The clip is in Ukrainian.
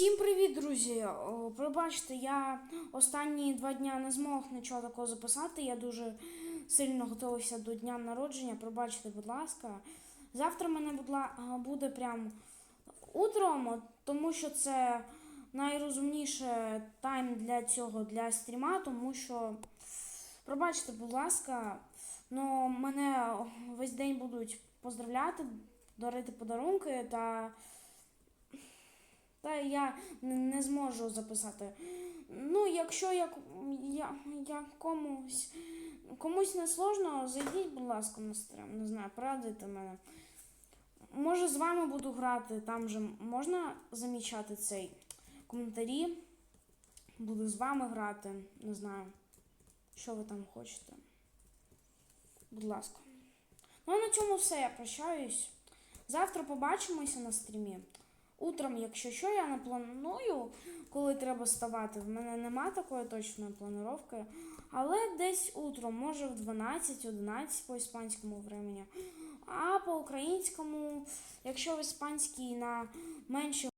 Всім привіт, друзі! Пробачте, я останні два дня не змог нічого такого записати. Я дуже сильно готувався до дня народження. Пробачте, будь ласка. Завтра мене буде прям утром, тому що це найрозумніше тайм для цього для стріма, тому що пробачте, будь ласка, но мене весь день будуть поздравляти, дарити подарунки та. Та я не, зможу записати. Ну, якщо я, я, я комусь, комусь не сложно, зайдіть, будь ласка, на стрім, не знаю, порадуйте мене. Може, з вами буду грати, там же можна замічати цей коментарі. Буду з вами грати, не знаю, що ви там хочете. Будь ласка. Ну, а на цьому все, я прощаюсь. Завтра побачимося на стрімі. Утром, якщо що, я не планую, коли треба вставати. В мене нема такої точної планування. Але десь утром, може в 12-11 по іспанському времені. А по українському, якщо в іспанській на менше